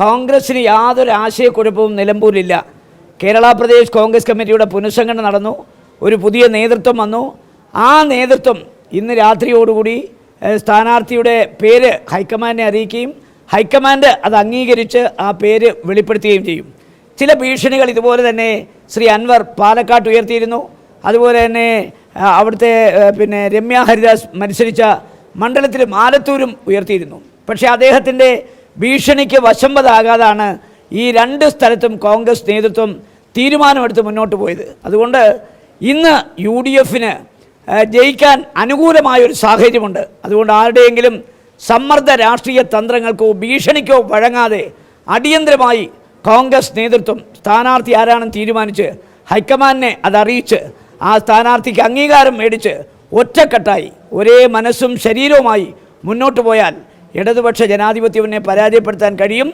കോൺഗ്രസ്സിന് യാതൊരു ആശയക്കുഴപ്പവും നിലമ്പൂരില്ല കേരള പ്രദേശ് കോൺഗ്രസ് കമ്മിറ്റിയുടെ പുനഃസംഘടന നടന്നു ഒരു പുതിയ നേതൃത്വം വന്നു. ആ നേതൃത്വം ഇന്ന് രാത്രിയോടുകൂടി സ്ഥാനാർത്ഥിയുടെ പേര് ഹൈക്കമാൻഡിനെ അറിയിക്കുകയും ഹൈക്കമാൻഡ് അത് അംഗീകരിച്ച് ആ പേര് വെളിപ്പെടുത്തുകയും ചെയ്യും. ചില ഭീഷണികൾ ഇതുപോലെ തന്നെ ശ്രീ അൻവർ പാലക്കാട്ട് ഉയർത്തിയിരുന്നു. അതുപോലെ തന്നെ അവിടുത്തെ പിന്നെ രമ്യ ഹരിദാസ് മത്സരിച്ച മണ്ഡലത്തിലും ആലത്തൂരും ഉയർത്തിയിരുന്നു. പക്ഷേ അദ്ദേഹത്തിന്റെ ഭീഷണിക്ക് വശമ്പതാകാതാണ് ഈ രണ്ട് സ്ഥലത്തും കോൺഗ്രസ് നേതൃത്വം തീരുമാനമെടുത്ത് മുന്നോട്ട് പോയത്. അതുകൊണ്ട് ഇന്ന് യു ഡി എഫിന് ജയിക്കാൻ അനുകൂലമായൊരു സാഹചര്യമുണ്ട്. അതുകൊണ്ട് ആരുടെയെങ്കിലും സമ്മർദ്ദ രാഷ്ട്രീയ തന്ത്രങ്ങൾക്കോ ഭീഷണിക്കോ വഴങ്ങാതെ അടിയന്തരമായി കോൺഗ്രസ് നേതൃത്വം സ്ഥാനാർത്ഥി ആരാണെന്ന് തീരുമാനിച്ച് ഹൈക്കമാൻഡിനെ അതറിയിച്ച് ആ സ്ഥാനാർത്ഥിക്ക് അംഗീകാരം മേടിച്ച് ഒറ്റക്കെട്ടായി ഒരേ മനസ്സും ശരീരവുമായി മുന്നോട്ട് പോയാൽ ഇടതുപക്ഷ ജനാധിപത്യത്തിനെ പരാജയപ്പെടുത്താൻ കഴിയും.